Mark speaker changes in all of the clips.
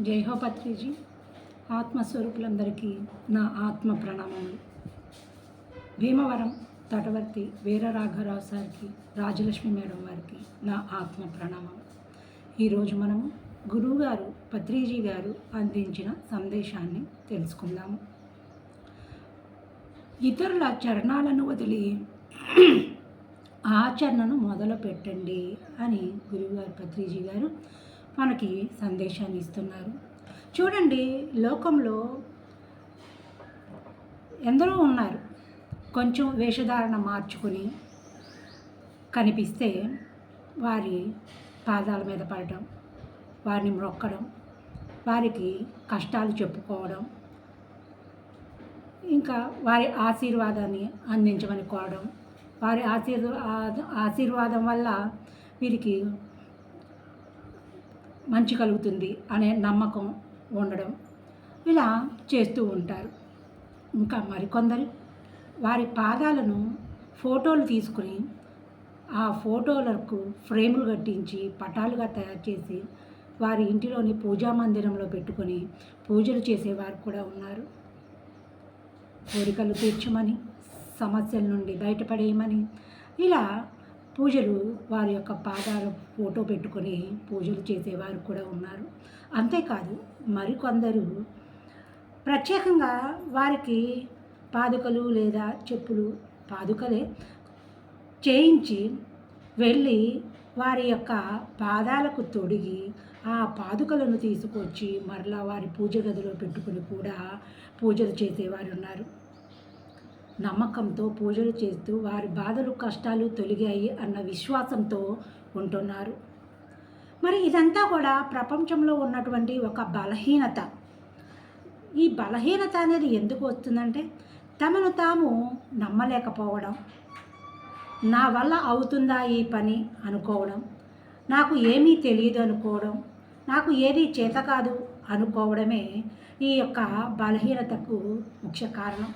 Speaker 1: జై హో పత్రిజీ. ఆత్మస్వరూపులందరికీ నా ఆత్మ ప్రణామములు. భీమవరం తటవర్తి వీర రాఘవరావు సార్కి రాజలక్ష్మి మేడం వారికి నా ఆత్మ ప్రణామం. ఈరోజు మనము గురువుగారు పత్రిజీ గారు అందించిన సందేశాన్ని తెలుసుకుందాము. ఇతరుల చరణాలను వదిలి ఆచరణను మొదలు పెట్టండి అని గురువుగారు పత్రిజీ గారు మనకి సందేశాన్ని ఇస్తున్నారు. చూడండి లోకంలో ఎందరో ఉన్నారు. కొంచెం వేషధారణ మార్చుకుని కనిపిస్తే వారి పాదాల మీద పడటం వారిని మ్రొక్కడం వారికి కష్టాలు చెప్పుకోవడం ఇంకా వారి ఆశీర్వాదాన్ని అందించమని కోరడం. వారి ఆశీర్వాద ఆశీర్వాదం వల్ల వీరికి మంచి కలుగుతుంది అనే నమ్మకం ఉండడం ఇలా చేస్తూ ఉంటారు. ఇంకా మరికొందరు వారి పాదాలను ఫోటోలు తీసుకుని ఆ ఫోటోలకు ఫ్రేములు కట్టించి పటాలుగా తయారు చేసి వారి ఇంటిలోని పూజా మందిరంలో పెట్టుకొని పూజలు చేసేవారు కూడా ఉన్నారు. కోరికలు తీర్చమని సమస్యల నుండి బయటపడేయమని ఇలా పూజలు వారి యొక్క పాదాల ఫోటో పెట్టుకొని పూజలు చేసేవారు కూడా ఉన్నారు. అంతేకాదు మరికొందరు ప్రత్యేకంగా వారికి పాదుకలు లేదా చెప్పులు పాదుకలే చేయించి వెళ్ళి వారి యొక్క పాదాలకు తొడిగి ఆ పాదుకలను తీసుకొచ్చి మరలా వారి పూజ గదిలో పెట్టుకుని కూడా పూజలు చేసేవారు ఉన్నారు. నమ్మకంతో పూజలు చేస్తూ వారి బాధలు కష్టాలు తొలిగాయి అన్న విశ్వాసంతో ఉంటున్నారు. మరి ఇదంతా కూడా ప్రపంచంలో ఉన్నటువంటి ఒక బలహీనత. ఈ బలహీనత అనేది ఎందుకు వస్తుందంటే తమను తాము నమ్మలేకపోవడం నా వల్ల అవుతుందా ఈ పని అనుకోవడం నాకు ఏమీ తెలియదు అనుకోవడం నాకు ఏది చేత కాదు అనుకోవడమే ఈ యొక్క బలహీనతకు ముఖ్య కారణం.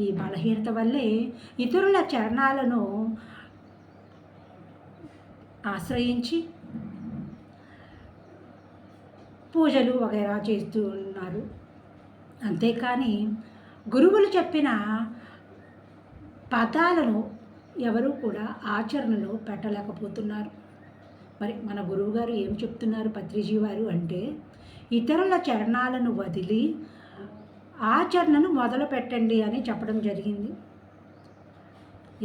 Speaker 1: ఈ బలహీనత వల్లే ఇతరుల చరణాలను ఆశ్రయించి పూజలు వగైరా చేస్తూ ఉన్నారు అంతేకాని గురువులు చెప్పిన పదాలను ఎవరు కూడా ఆచరణలో పెట్టలేకపోతున్నారు. మరి మన గురువుగారు ఏం చెప్తున్నారు పత్రిజీ వారు అంటే ఇతరుల చరణాలను వదిలి ఆచరణను మొదలు పెట్టండి అని చెప్పడం జరిగింది.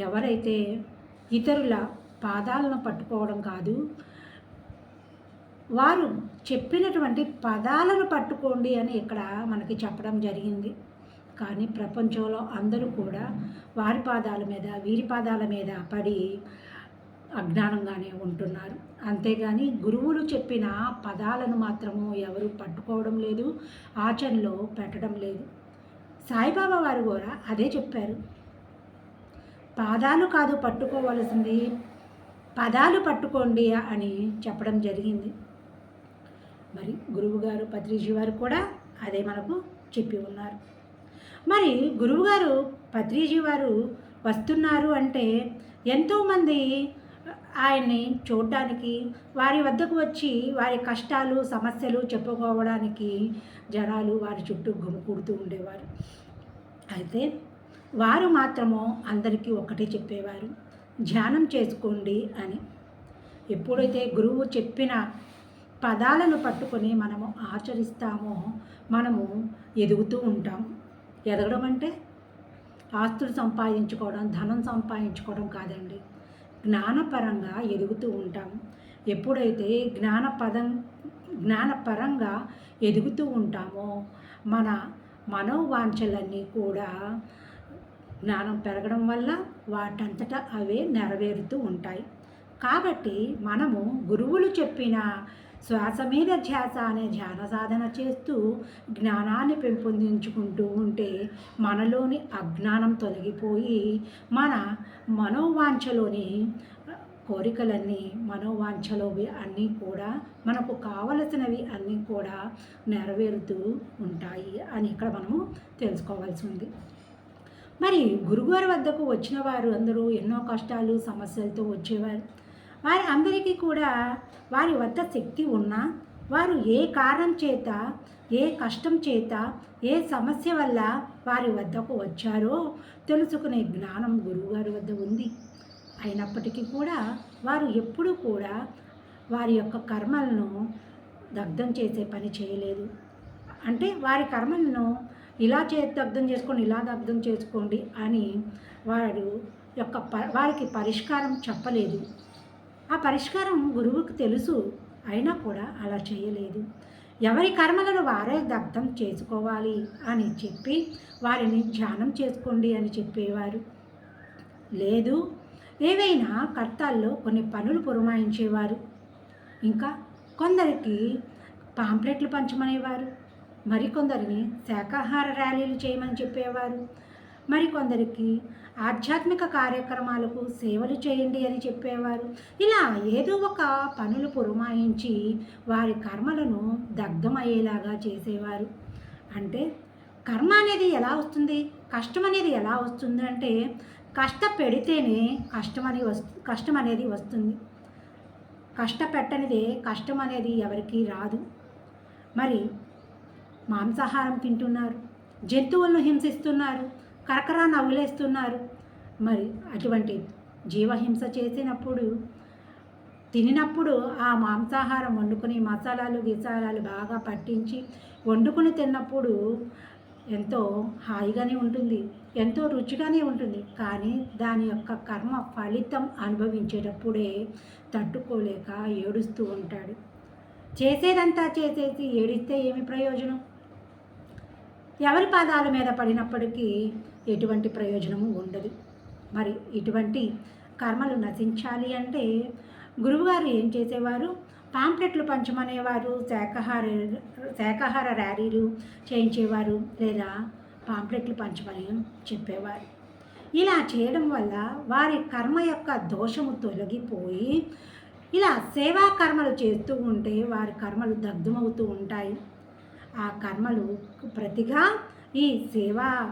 Speaker 1: ఎవరైతే ఇతరుల పాదాలను పట్టుకోవడం కాదు వారు చెప్పినటువంటి పదాలను పట్టుకోండి అని ఇక్కడ మనకి చెప్పడం జరిగింది. కానీ ప్రపంచంలో అందరూ కూడా వారి పాదాల మీద వీరి పాదాల మీద పడి అజ్ఞానంగానే ఉంటున్నారు. అంతేగాని గురువులు చెప్పిన పదాలను మాత్రము ఎవరు పట్టుకోవడం లేదు ఆచరణలో పెట్టడం లేదు. సాయిబాబా వారు కూడా అదే చెప్పారు. పాదాలు కాదు పట్టుకోవలసింది పదాలు పట్టుకోండి అని చెప్పడం జరిగింది. మరి గురువుగారు పత్రిజీ వారు కూడా అదే మనకు చెప్పి ఉన్నారు. మరి గురువుగారు పత్రిజీ వారు వస్తున్నారు అంటే ఎంతోమంది ఆయన్ని చూడడానికి వారి వద్దకు వచ్చి వారి కష్టాలు సమస్యలు చెప్పుకోవడానికి జనాలు వారి చుట్టూ గుమికూడుతూ ఉండేవారు. అయితే వారు మాత్రము అందరికీ ఒకటే చెప్పేవారు ధ్యానం చేసుకోండి అని. ఎప్పుడైతే గురువు చెప్పిన పదాలను పట్టుకొని మనము ఆచరిస్తామో మనము ఎదుగుతూ ఉంటాం. ఎదగడం అంటే ఆస్తులు సంపాదించుకోవడం ధనం సంపాదించుకోవడం కాదండి. జ్ఞానపరంగా ఎదుగుతూ ఉంటాం. ఎప్పుడైతే జ్ఞానపదం జ్ఞానపరంగా ఎదుగుతూ ఉంటామో మన మనోవాంఛలన్నీ కూడా జ్ఞానం పెరగడం వల్ల వాటంతటా అవే నెరవేరుతూ ఉంటాయి. కాబట్టి మనము గురువులు చెప్పిన శ్వాస మీద ధ్యాస అనే ధ్యాన సాధన చేస్తూ జ్ఞానాన్ని పెంపొందించుకుంటూ ఉంటే మనలోని అజ్ఞానం తొలగిపోయి మన మనోవాంఛలోని కోరికలన్నీ మనోవాంఛలోవి అన్నీ కూడా మనకు కావలసినవి అన్నీ కూడా నెరవేరుతూ ఉంటాయి అని ఇక్కడ మనము తెలుసుకోవాల్సి ఉంది. మరి గురుగారి వద్దకు వచ్చిన వారు అందరూ ఎన్నో కష్టాలు సమస్యలతో వచ్చేవారు. వారి అందరికీ కూడా వారి వద్ద శక్తి ఉన్నా వారు ఏ కారణం చేత ఏ కష్టం చేత ఏ సమస్య వల్ల వారి వద్దకు వచ్చారో తెలుసుకునే జ్ఞానం గురువుగారి వద్ద ఉంది. అయినప్పటికీ కూడా వారు ఎప్పుడూ కూడా వారి యొక్క కర్మలను దగ్ధం చేసే పని చేయలేదు. అంటే వారి కర్మలను ఇలా చే దగ్ధం చేసుకోండి ఇలా దగ్ధం చేసుకోండి అని వారు యొక్క ప వారికి పరిష్కారం చెప్పలేదు. ఆ పరిష్కారం గురువుకు తెలుసు. అయినా కూడా అలా చేయలేదు. ఎవరి కర్మలను వారే దగ్ధం చేసుకోవాలి అని చెప్పి వారిని ధ్యానం చేసుకోండి అని చెప్పేవారు. లేదు ఏవైనా కర్తాల్లో కొన్ని పనులు పురమాయించేవారు. ఇంకా కొందరికి పాంప్లెట్లు పంచమనేవారు. మరికొందరిని శాకాహార ర్యాలీలు చేయమని చెప్పేవారు. మరికొందరికి ఆధ్యాత్మిక కార్యక్రమాలకు సేవలు చేయండి అని చెప్పేవారు. ఇలా ఏదో ఒక పనులు పురమాయించి వారి కర్మలను దగ్ధమయ్యేలాగా చేసేవారు. అంటే కర్మ అనేది ఎలా వస్తుంది? కష్టం అనేది ఎలా వస్తుంది అంటే కష్టపెడితేనే కష్టం అని వస్తు కష్టం అనేది వస్తుంది. కష్టపెట్టనిదే కష్టం అనేది ఎవరికీ రాదు. మరి మాంసాహారం తింటున్నారు. జంతువులను హింసిస్తున్నారు. కరకరా నవ్వులేస్తున్నారు. మరి అటువంటి జీవహింస చేసినప్పుడు తినినప్పుడు ఆ మాంసాహారం వండుకొని మసాలాలు గిసాలాలు బాగా పట్టించి వండుకొని తిన్నప్పుడు ఎంతో హాయిగానే ఉంటుంది ఎంతో రుచిగానే ఉంటుంది. కానీ దాని యొక్క కర్మ ఫలితం అనుభవించేటప్పుడే తట్టుకోలేక ఏడుస్తూ ఉంటాడు. చేసేదంతా చేసేసి ఏడిస్తే ఏమి ప్రయోజనం? ఎవరి పాదాల మీద పడినప్పటికీ ఎటువంటి ప్రయోజనము ఉండదు. మరి ఇటువంటి కర్మలు నశించాలి అంటే గురువుగారు ఏం చేసేవారు? పాంప్లెట్లు పంచమనేవారు శాకాహార శాకాహార ర్యాలీలు చేయించేవారు లేదా పాంప్లెట్లు పంచమని చెప్పేవారు. ఇలా చేయడం వల్ల వారి కర్మ యొక్క దోషము తొలగిపోయి ఇలా సేవా కర్మలు చేస్తూ ఉంటే వారి కర్మలు దగ్ధమవుతూ ఉంటాయి. ఆ కర్మలు ప్రతిగా ఈ సేవా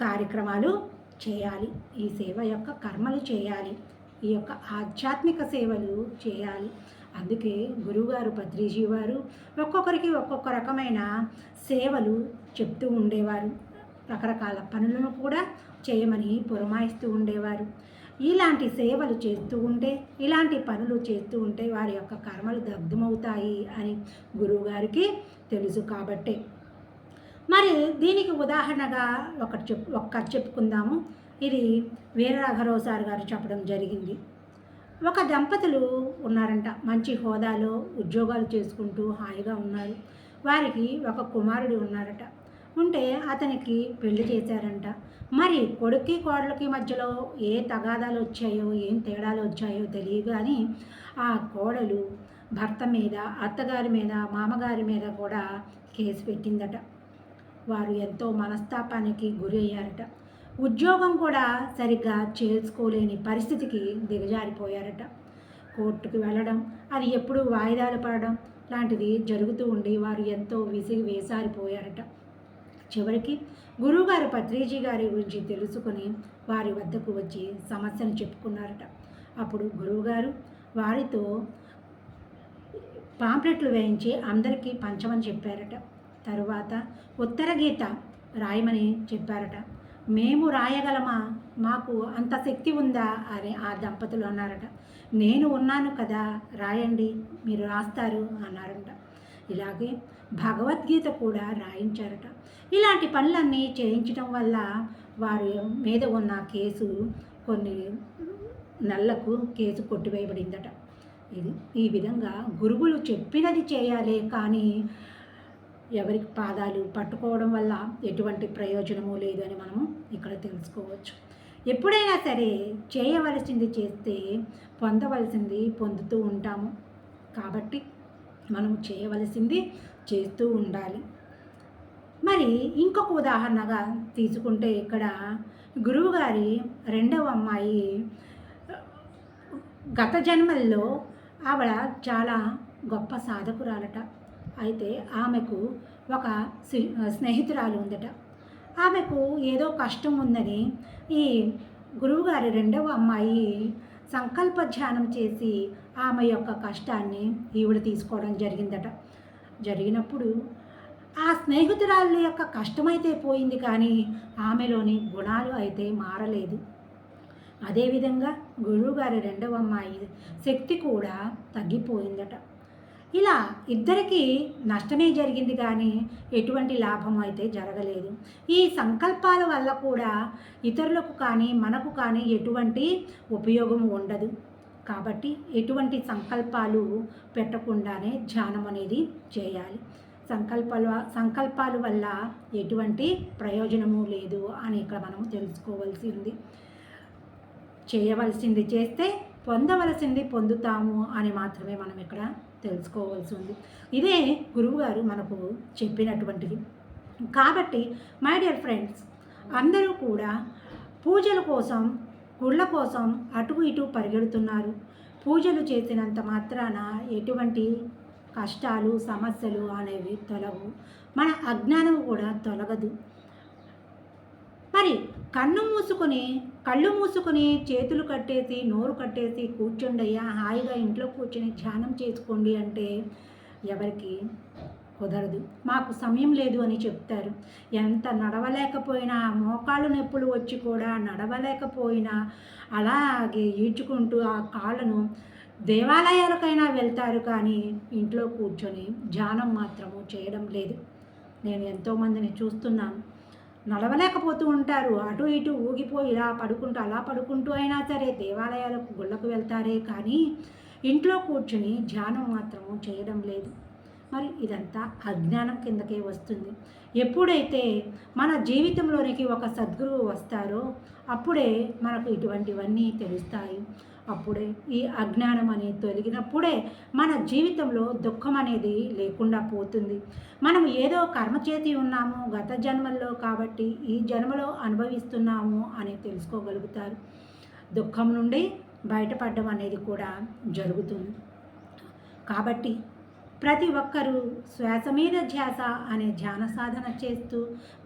Speaker 1: కార్యక్రమాలు చేయాలి. ఈ సేవ యొక్క కర్మలు చేయాలి. ఈ యొక్క ఆధ్యాత్మిక సేవలు చేయాలి. అందుకే గురువుగారు పత్రిజీ వారు ఒక్కొక్కరికి ఒక్కొక్క రకమైన సేవలు చెప్తూ ఉండేవారు. రకరకాల పనులను కూడా చేయమని పురమాయిస్తూ ఉండేవారు. ఇలాంటి సేవలు చేస్తూ ఉంటే ఇలాంటి పనులు చేస్తూ ఉంటే వారి యొక్క కర్మలు దగ్ధమవుతాయి అని గురువుగారికి తెలుసు కాబట్టే. మరి దీనికి ఉదాహరణగా ఒకటి చెప్ ఒక్క చెప్పుకుందాము. ఇది వీరరాఘరావు సార్ గారు చెప్పడం జరిగింది. ఒక దంపతులు ఉన్నారంట. మంచి హోదాలో ఉద్యోగాలు చేసుకుంటూ హాయిగా ఉన్నారు. వారికి ఒక కుమారుడు ఉన్నారట. ఉంటే అతనికి పెళ్ళి చేశారంట. మరి కొడుక్కి కోడలకి మధ్యలో ఏ తగాదాలు వచ్చాయో ఏం తేడాలు వచ్చాయో తెలియదు కానీ ఆ కోడలు భర్త మీద అత్తగారి మీద మామగారి మీద కూడా కేసు పెట్టిందట. వారు ఎంతో మనస్తాపానికి గురి అయ్యారట. ఉద్యోగం కూడా సరిగ్గా చేసుకోలేని పరిస్థితికి దిగజారిపోయారట. కోర్టుకు వెళ్ళడం అది ఎప్పుడు వాయిదాలు పడడం లాంటిది జరుగుతూ ఉండి వారు ఎంతో విసిగి వేసారిపోయారట చివరికి గురువుగారు పత్రిజీ గారి గురించి తెలుసుకుని వారి వద్దకు వచ్చి సమస్యను చెప్పుకున్నారట. అప్పుడు గురువుగారు వారితో పాంప్లెట్లు వేయించి అందరికీ పంచమని చెప్పారట. తరువాత ఉత్తర గీత రాయమని చెప్పారట. మేము రాయగలమా? మాకు అంత శక్తి ఉందా? అని ఆ దంపతులు అన్నారట. నేను ఉన్నాను కదా రాయండి మీరు రాస్తారు అన్నారంట. ఇలాగే భగవద్గీత కూడా రాయించారట. ఇలాంటి పనులన్నీ చేయించడం వల్ల వారి మీద ఉన్న కేసు కొన్ని నెలలకు కేసు కొట్టివేయబడిందట. ఇది ఈ విధంగా గురువులు చెప్పినది చేయాలి కానీ ఎవరికి పాదాలు పట్టుకోవడం వల్ల ఎటువంటి ప్రయోజనము లేదు అని మనము ఇక్కడ తెలుసుకోవచ్చు. ఎప్పుడైనా సరే చేయవలసింది చేస్తే పొందవలసింది పొందుతూ ఉంటాము. కాబట్టి మనం చేయవలసింది చేస్తూ ఉండాలి. మరి ఇంకొక ఉదాహరణగా తీసుకుంటే ఇక్కడ గురువుగారి రెండవ అమ్మాయి గత జన్మల్లో ఆవిడ చాలా గొప్ప సాధకురాలట. అయితే ఆమెకు ఒక స్నేహితురాలు ఉందట. ఆమెకు ఏదో కష్టం ఉందని ఈ గురువుగారి రెండవ అమ్మాయి సంకల్ప ధ్యానం చేసి ఆమె యొక్క కష్టాన్ని ఈవిడ తీసుకోవడం జరిగిందట. జరిగినప్పుడు ఆ స్నేహితురాళ్ళ యొక్క కష్టమైతే పోయింది కానీ ఆమెలోని గుణాలు అయితే మారలేదు. అదేవిధంగా గురువుగారి రెండవ అమ్మాయి శక్తి కూడా తగ్గిపోయిందట. ఇలా ఇద్దరికీ నష్టమే జరిగింది కానీ ఎటువంటి లాభం అయితే జరగలేదు. ఈ సంకల్పాల వల్ల కూడా ఇతరులకు కానీ మనకు కానీ ఎటువంటి ఉపయోగం ఉండదు. కాబట్టి ఎటువంటి సంకల్పాలు పెట్టకుండానే ధ్యానం అనేది చేయాలి. సంకల్పాల సంకల్పాల వల్ల ఎటువంటి ప్రయోజనము లేదు అని ఇక్కడ మనం తెలుసుకోవాల్సి ఉంది. చేయవలసింది చేస్తే పొందవలసింది పొందుతాము అని మాత్రమే మనం ఇక్కడ తెలుసుకోవాల్సి ఉంది. ఇదే గురువుగారు మనకు చెప్పినటువంటిది. కాబట్టి మై డియర్ ఫ్రెండ్స్ అందరూ కూడా పూజల కోసం గుళ్ళ కోసం అటు ఇటు పరిగెడుతున్నారు. పూజలు చేసినంత మాత్రాన ఎటువంటి కష్టాలు సమస్యలు అనేవి తొలగు మన అజ్ఞానం కూడా తొలగదు. మరి కన్ను మూసుకొని కళ్ళు మూసుకొని చేతులు కట్టేసి నోరు కట్టేసి కూర్చుండయ్యా హాయిగా ఇంట్లో కూర్చొని ధ్యానం చేసుకోండి అంటే ఎవరికి కుదరదు. మాకు సమయం లేదు అని చెప్తారు. ఎంత నడవలేకపోయినా మోకాళ్ళు నొప్పులు వచ్చి కూడా నడవలేకపోయినా అలాగే ఈడ్చుకుంటూ ఆ కాళ్ళను దేవాలయాలకైనా వెళ్తారు కానీ ఇంట్లో కూర్చొని ధ్యానం మాత్రము చేయడం లేదు. నేను ఎంతోమందిని చూస్తున్నాను. నడవలేకపోతూ ఉంటారు. అటు ఇటు ఊగిపోయి ఇలా పడుకుంటూ అలా పడుకుంటూ అయినా సరే దేవాలయాలకు గుళ్ళకు వెళ్తారే కానీ ఇంట్లో కూర్చుని ధ్యానం మాత్రము చేయడం లేదు. మరి ఇదంతా అజ్ఞానం కిందకే వస్తుంది. ఎప్పుడైతే మన జీవితంలోనికి ఒక సద్గురువు వస్తారో అప్పుడే మనకు ఇటువంటివన్నీ తెలుస్తాయి. అప్పుడే ఈ అజ్ఞానం అనేది తొలగినప్పుడే మన జీవితంలో దుఃఖం అనేది లేకుండా పోతుంది. మనం ఏదో కర్మ చేతి ఉన్నాము గత జన్మల్లో కాబట్టి ఈ జన్మలో అనుభవిస్తున్నాము అని తెలుసుకోగలుగుతారు. దుఃఖం నుండి బయటపడడం అనేది కూడా జరుగుతుంది. కాబట్టి ప్రతి ఒక్కరూ శ్వాస మీద ధ్యాస అనే ధ్యాన సాధన చేస్తూ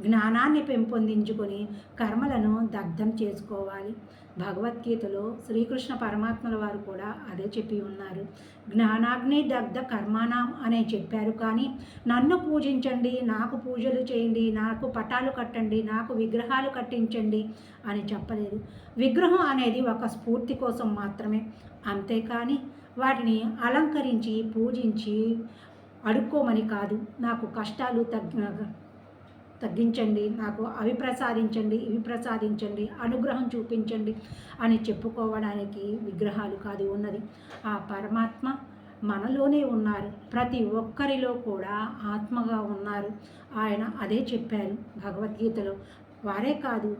Speaker 1: జ్ఞానాన్ని పెంపొందించుకొని కర్మలను దగ్ధం చేసుకోవాలి. భగవద్గీతలో శ్రీకృష్ణ పరమాత్మల వారు కూడా అదే చెప్పి ఉన్నారు. జ్ఞానాగ్ని దగ్ధ కర్మానాం అనే చెప్పారు కానీ నన్ను పూజించండి నాకు పూజలు చేయండి నాకు పటాలు కట్టండి నాకు విగ్రహాలు కట్టించండి అని చెప్పలేదు. విగ్రహం అనేది ఒక స్ఫూర్తి కోసం మాత్రమే. అంతేకాని వాటిని అలంకరించి పూజించి అడుక్కోమని కాదు. నాకు కష్టాలు తగ్గ తగ్గించండి. నాకు అవి ప్రసాదించండి ఇవి ప్రసాదించండి అనుగ్రహం చూపించండి అని చెప్పుకోవడానికి విగ్రహాలు కాదు ఉన్నది. ఆ పరమాత్మ మనలోనే ఉన్నారు. ప్రతి ఒక్కరిలో కూడా ఆత్మగా ఉన్నారు. ఆయన అదే చెప్పారు భగవద్గీతలో. వారే కాదు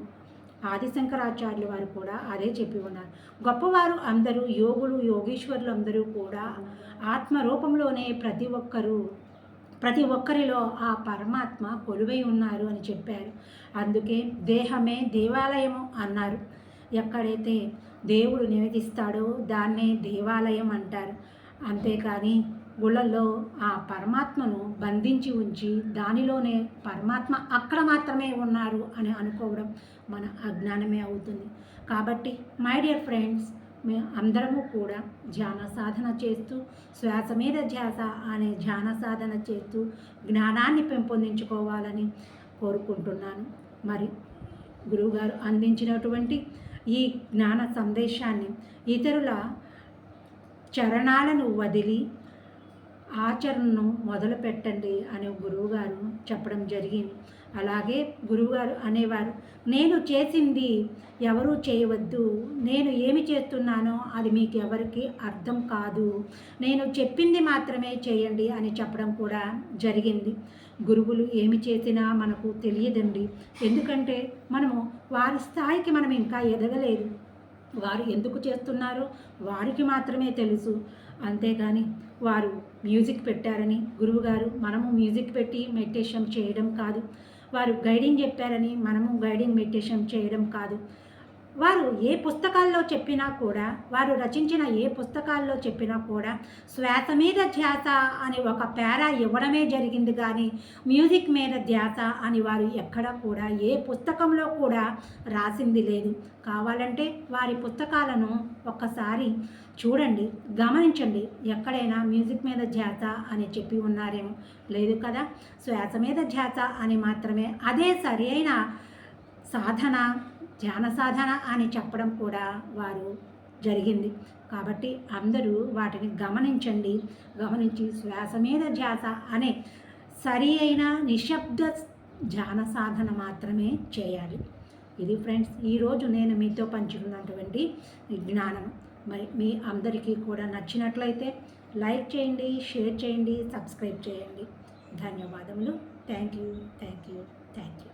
Speaker 1: ఆదిశంకరాచార్యులు వారు కూడా అదే చెప్పి ఉన్నారు. గొప్పవారు అందరూ యోగులు యోగీశ్వరులు అందరూ కూడా ఆత్మరూపంలోనే ప్రతి ఒక్కరూ ప్రతి ఒక్కరిలో ఆ పరమాత్మ కొలువై ఉన్నారు అని చెప్పారు. అందుకే దేహమే దేవాలయము అన్నారు. ఎక్కడైతే దేవుడు నివేదిస్తాడో దాన్నే దేవాలయం అంటారు. అంతేకాని గుళ్ళల్లో ఆ పరమాత్మను బంధించి ఉంచి దానిలోనే పరమాత్మ అక్కడ మాత్రమే ఉన్నారు అని అనుకోవడం మన అజ్ఞానమే అవుతుంది. కాబట్టి మై డియర్ ఫ్రెండ్స్ మేము అందరము కూడా ధ్యాన సాధన చేస్తూ శ్వాస మీద ధ్యాస అనే ధ్యాన సాధన చేస్తూ జ్ఞానాన్ని పెంపొందించుకోవాలని కోరుకుంటున్నాను. మరి గురువుగారు అందించినటువంటి ఈ జ్ఞాన సందేశాన్ని ఇతరుల చరణాలను వదిలి ఆచరణను మొదలు పెట్టండి అని గురువుగారు చెప్పడం జరిగింది. అలాగే గురువుగారు అనేవారు నేను చేసింది ఎవరూ చేయవద్దు. నేను ఏమి చేస్తున్నానో అది మీకు ఎవరికి అర్థం కాదు. నేను చెప్పింది మాత్రమే చేయండి అని చెప్పడం కూడా జరిగింది. గురువులు ఏమి చేసినా మనకు తెలియదండి. ఎందుకంటే మనము వారి స్థాయికి మనం ఇంకా ఎదగలేదు. వారు ఎందుకు చేస్తున్నారో వారికి మాత్రమే తెలుసు. అంతేగాని వారు మ్యూజిక్ పెట్టారని గురువుగారు మనము మ్యూజిక్ పెట్టి మెడిటేషన్ చేయడం కాదు. వారు గైడింగ్ చెప్పారని మనము గైడింగ్ మెడిటేషన్ చేయడం కాదు. వారు ఏ పుస్తకాల్లో చెప్పినా కూడా వారు రచించిన ఏ పుస్తకాల్లో చెప్పినా కూడా శ్వాస మీద ధ్యాస అని ఒక పేరా ఇవ్వడమే జరిగింది కానీ మ్యూజిక్ మీద ధ్యాస అని వారు ఎక్కడ కూడా ఏ పుస్తకంలో కూడా రాసింది లేదు. కావాలంటే వారి పుస్తకాలను ఒక్కసారి చూడండి గమనించండి ఎక్కడైనా మ్యూజిక్ మీద ధ్యాస అని చెప్పి ఉన్నారేమో. లేదు కదా? శ్వాస మీద ధ్యాస అని మాత్రమే. అదే సరి అయిన సాధన ధ్యాన సాధన అని చెప్పడం కూడా వారు జరిగింది. కాబట్టి అందరూ వాటిని గమనించండి. గమనించి శ్వాస మీద ధ్యాస అనే సరి అయిన నిశ్శబ్ద ధ్యాన సాధన మాత్రమే చేయాలి. ఇది ఫ్రెండ్స్ ఈరోజు నేను మీతో పంచుకున్నటువంటి జ్ఞానం. మరి మీ అందరికీ కూడా నచ్చినట్లయితే లైక్ చేయండి షేర్ చేయండి సబ్స్క్రైబ్ చేయండి. ధన్యవాదములు. Thank you thank you thank you.